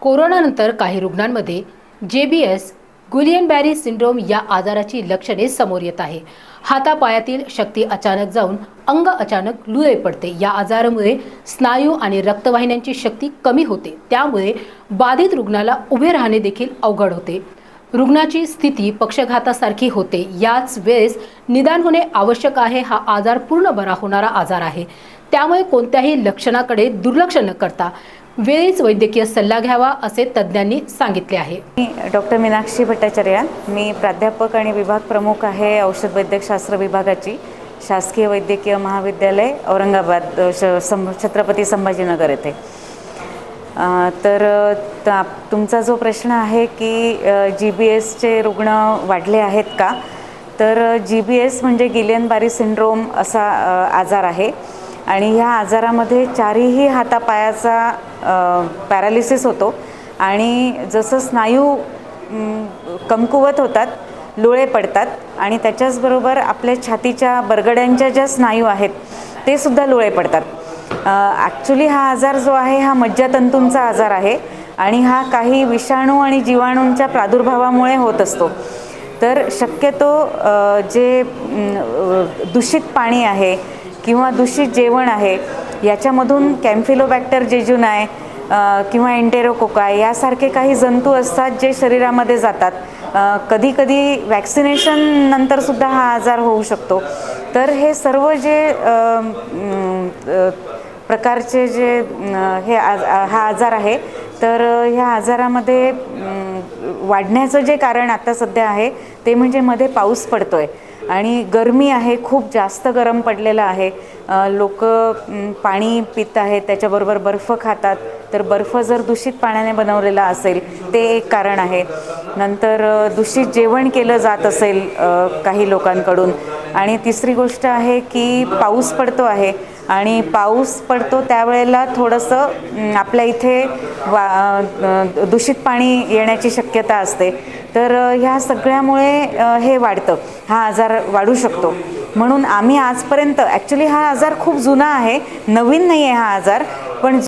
कोरोनानंतर काही रुग्णांमध्ये जे B S Guillain Barre syndrome या आजाराची लक्षणे समोर येत आहे. हातापायातील शक्ती अचानक जाऊन अंग अचानक लुळे पडते. या आजारामुळे स्नायू आणि रक्तवाहिन्यांची शक्ती कमी होते. त्यामुळे बाधित रुग्णाला उभे राहणे देखील अवघड होते. रुग्णाची स्थिती पक्षघातासारखी होते. याच वेळेस निदान होणे आवश्यक आहे. हा आजार पूर्ण बरा होणारा आजार आहे. त्यामुळे कोणत्याही लक्षणाकडे दुर्लक्ष न करता वेळीच वैद्यकीय सल्ला घ्यावा असे तज्ज्ञांनी सांगितले आहे. मी डॉक्टर मीनाक्षी भट्टाचार्य मी प्राध्यापक आणि विभाग प्रमुख आहे औषध वैद्यकशास्त्र विभागाची शासकीय वैद्यकीय महाविद्यालय औरंगाबाद श छत्रपती संभाजीनगर येथे. तर त- तुमचा जो प्रश्न आहे की जी बी एसचे रुग्ण वाढले आहेत का? तर जी बी एस म्हणजे गिलियन बारी सिंड्रोम असा आजार आहे. आणि ह्या आजारामध्ये चारही हातापायाचा पॅरालिसिस होतो. आणि जसं स्नायू कमकुवत होतात लोळे पडतात आणि त्याच्याचबरोबर आपल्या छातीच्या बरगड्यांच्या ज्या स्नायू आहेत ते सुद्धा लोळे पडतात. ॲक्च्युली हा आजार जो आहे हा मज्जातंतूंचा आजार आहे आणि हा काही विषाणू आणि जीवाणूंच्या प्रादुर्भावामुळे होत असतो. तर शक्यतो जे दूषित पाणी आहे किंवा दूषित जेवण आहे याच्यामधून कॅम्फिलोबॅक्टर जेजून आहे किंवा एंटेरोकोकाय यासारखे काही जंतू असतात जे शरीरामध्ये जातात. कधी कधी वॅक्सिनेशन नंतरसुद्धा हा आजार होऊ शकतो. तर हे सर्व जे प्रकारचे जे हे आज हा आजार आहे तर ह्या आजारामध्ये वाढण्याचं जे कारण आता सध्या आहे ते म्हणजे मध्ये पाऊस पडतोय. आणि गरमी आहे खूप जास्त गरम पडलेलं आहे. लोक पाणी पित आहेत त्याच्याबरोबर बर्फ खातात. तर बर्फ जर दूषित पाण्याने बनवलेला असेल ते एक कारण आहे. नंतर दूषित जेवण केलं जात असेल काही लोकांकडून. आणि तिसरी गोष्ट आहे की पाऊस पडतो आहे. आणि पाऊस पडतो त्यावेळेला थोडंसं आपल्या इथे वा दूषित पाणी येण्याची शक्यता असते. तर ह्या सगळ्यामुळे हे वाढतं. हा आजार वाढू शकतो. म्हणून आम्ही आजपर्यंत ॲक्च्युली हा आजार खूप जुना आहे. नवीन नाही आहे हा आजार. पण